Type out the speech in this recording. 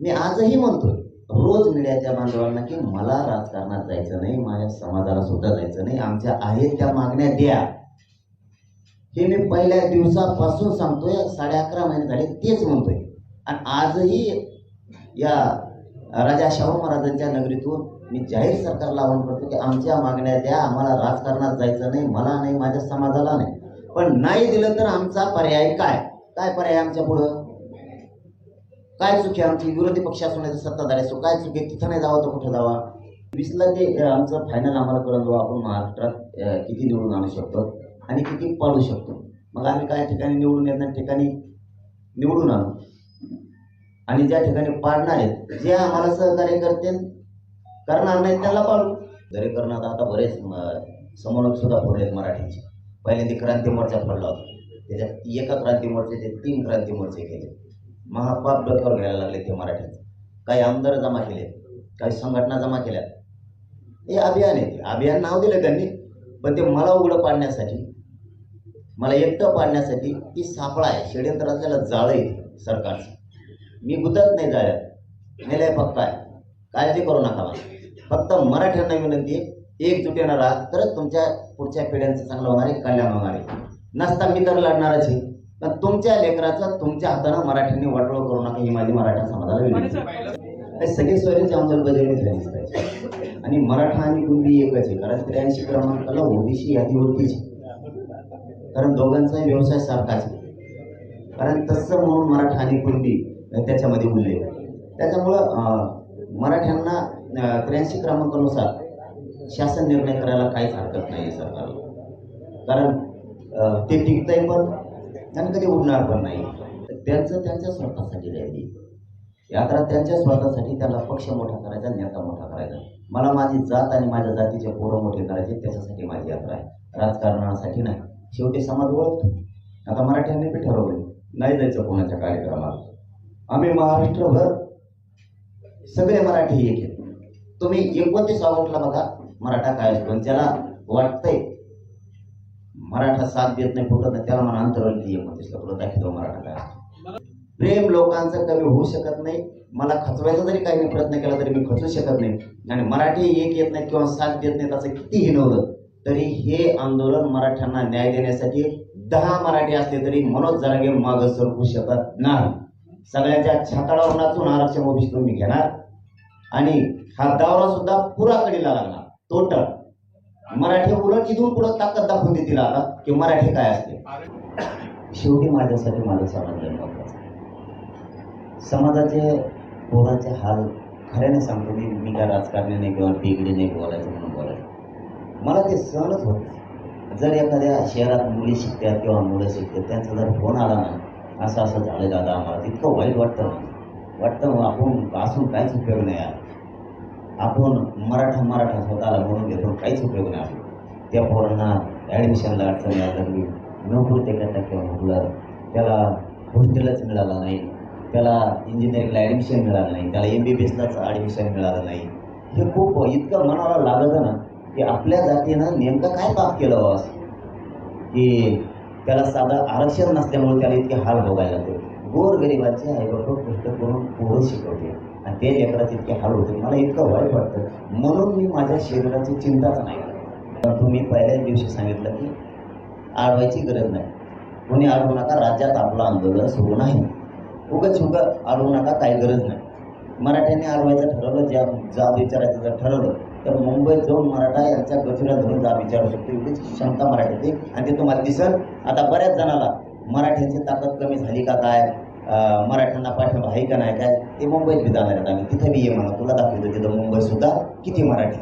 मी आजही म्हणतोय रोज मीडियाच्या बांधवांना की मला राजकारणात जायचं नाही माझ्या समाजाला सुद्धा जायचं नाही आमच्या आहेत त्या मागण्या द्या. हे मी पहिल्या दिवसापासून सांगतोय साडे अकरा महिने झाले तेच म्हणतोय. आणि आजही या राजा शाहू महाराजांच्या नगरीतून मी जाहीर सरकारला आवाहन करतो की आमच्या मागण्या द्या आम्हाला राजकारणात जायचं नाही मला नाही माझ्या समाजाला नाही. पण नाही दिलं तर आमचा पर्याय काय? काय पर्याय आमच्या पुढं? काय चुकी आमची? विरोधी पक्ष असो नाही सत्ताधारी असो काय चुकी तिथं नाही जावं तर कुठं जावा? वीसला ते आमचं फायनल आम्हाला कळलं बुवा आपण महाराष्ट्रात किती निवडून आणू शकतो आणि किती पाडू शकतो? मग आम्ही काय ठिकाणी निवडून येणार ठिकाणी निवडून आणू. आणि ज्या ठिकाणी पाडणार आहेत जे आम्हाला सहकार्य करतील करणार नाहीत त्याला पाडू. दरेकरणात आता बरेच समन्वयक सुद्धा फोडलेत मराठीचे. पहिल्यांदा क्रांती मोर्चा फोडला होता. त्याच्यात एका क्रांती मोर्चाचे तीन क्रांती मोर्चे केले. महापाप डोक्यावर घ्यायला लागले ते मराठ्याचे काही आमदार जमा केले काही संघटना जमा केल्या. हे अभियान आहे ते. अभियान नाव दिलं त्यांनी पण ते मला उघडं पाडण्यासाठी मला एकटं पाडण्यासाठी ती सापळा आहे. षडयंत्राचं जाळं आहे सरकारचं. मी गुतत नाही जाळ्यात. नेलंय फक्त आहे. काळजी करू नका मला. फक्त मराठ्यांना विनंती एकजुटीनं राहा तरच तुमच्या पुढच्या पिढ्यांचं चांगलं होणार आहे कल्याण होणार आहे. नसता मी तर लढणारच आहे. पण तुमच्या लेकराचं तुमच्या हातानं मराठ्यांनी वाटोळ करू नका ही माझी मराठा समाजाला विनंती आहे. सगळी सोयरीची अंमलबजावणी झालीच पाहिजे आणि मराठा आणि कुणबी एकच आहे कारण त्र्याऐंशी क्रमांकाला ओबीसी यादीवरतीच आहे. कारण दोघांचाही व्यवसाय सारखाच आहे कारण तसं म्हणून मराठा आणि कुणबी त्याच्यामध्ये उल्लेख आहे. त्याच्यामुळं मराठ्यांना त्र्याऐंशी क्रमांकानुसार शासन निर्णय करायला काहीच हरकत नाही सरकारला कारण ते टिकतंय पण त्यांना कधी उडणार पण नाही. त्यांचं त्यांच्या स्वार्थासाठी राहिली यात्रा त्यांच्या स्वार्थासाठी त्याला पक्ष मोठा करायचा नेता मोठा करायचा. मला माझी जात आणि माझ्या जातीचे पोरं मोठे करायचे त्याच्यासाठी माझी यात्रा आहे. राजकारणासाठी नाही. शेवटी समाज ओळखतो. आता मराठ्यांनी बी ठरवले नाही जायचं कोणाच्या कार्यक्रमात आम्ही महाराष्ट्रभर सगळे मराठी एक आहेत. तुम्ही एकोणतीस ऑगस्टला बघा मराठा काय असतो ज्याला वाटतंय मराठा साथ देत नाही फुटत नाही त्याला मला अंतरवली एकोणतीसला पुढे दाखवतो हो मराठा काय असतो. प्रेम लोकांचं कमी होऊ शकत नाही. मला खचवायचा जरी काही मी प्रयत्न केला तरी मी खचू शकत नाही. आणि मराठी एक येत नाही किंवा साथ देत नाही असं किती हिनवलं तरी हे आंदोलन मराठ्यांना न्याय देण्यासाठी दहा मराठी असले तरी मनोज जरागे मागं सरकू शकत नाही. सगळ्यांच्या छाताडावर नाचून आरक्षण ओबीसी तुम्ही घेणार. आणि हा दावरा सुद्धा पुराकडीला लागला टोटल मराठी उलट इथून पुढं ताकद दाखवून देतील आता? की मराठी काय असते? शेवटी माझ्यासाठी माझं समाज महत्वाचं समाजाचे पोराचे हाल खऱ्याने सांगतो मी. मी काय राजकारणी नाही किंवा डिग्री नाही बोलायचं म्हणून बोलायचं. मला ते सहनच होत नाही. जर एखाद्या शहरात मुली शिकतात किंवा मुलं शिकतात त्यांचा जर फोन आला ना असं असं झालं दादा आम्हाला तितकं वाईट वाटतं. वाटतं आपण असून काहीच उपयोग नाही आपण मराठा मराठा स्वतःला म्हणून घेतो काहीच उपयोग नाही त्या पोरांना ॲडमिशनला अडचण लागली. नोकरी ते टक्के म्हटलं त्याला हॉस्टेलच मिळालं नाही. त्याला इंजिनिअरिंगला ॲडमिशन मिळालं नाही. त्याला एम बी बी एसलाच ॲडमिशन मिळालं नाही. हे खूप इतकं मनाला लागतं ना की आपल्या जातीनं नेमकं काय पाप केलं बस? असं की त्याला साधं आरक्षण नसल्यामुळे त्याला इतके हाल भोगायला लागते गोरगरिबाचे आई बाबा पुस्तक करून पोरं शिकवते. आणि ते लेकराचे इतके हाल होते. मला इतकं वाईट वाटतं. म्हणून मी माझ्या शरीराची चिंताच नाही पण तुम्ही पहिल्याच दिवशी सांगितलं की आडवायची गरज नाही. कोणी आळवू नका राज्यात आपलं आंदोलन सुरू नाही. उगच उगा आळवू नका काही गरज नाही. मराठ्यांनी आळवायचं ठरवलं ज्या जाब विचारायचं जर ठरवलं तर मुंबईत जाऊन मराठा यांच्या गचुऱ्या धरून जाब विचारू शकतो. एवढीच क्षमता मराठीची आणि ते तुम्हाला दिसल. आता बऱ्याच जणाला मराठ्यांची ताकद कमी झाली का काय? मराठ्यांना पाठिंबा आहे का नाही काय? ते मुंबईत बी जाणार आहेत. आम्ही तिथं बी ये म्हणा. तुला दाखवतो तिथं मुंबईसुद्धा किती मराठी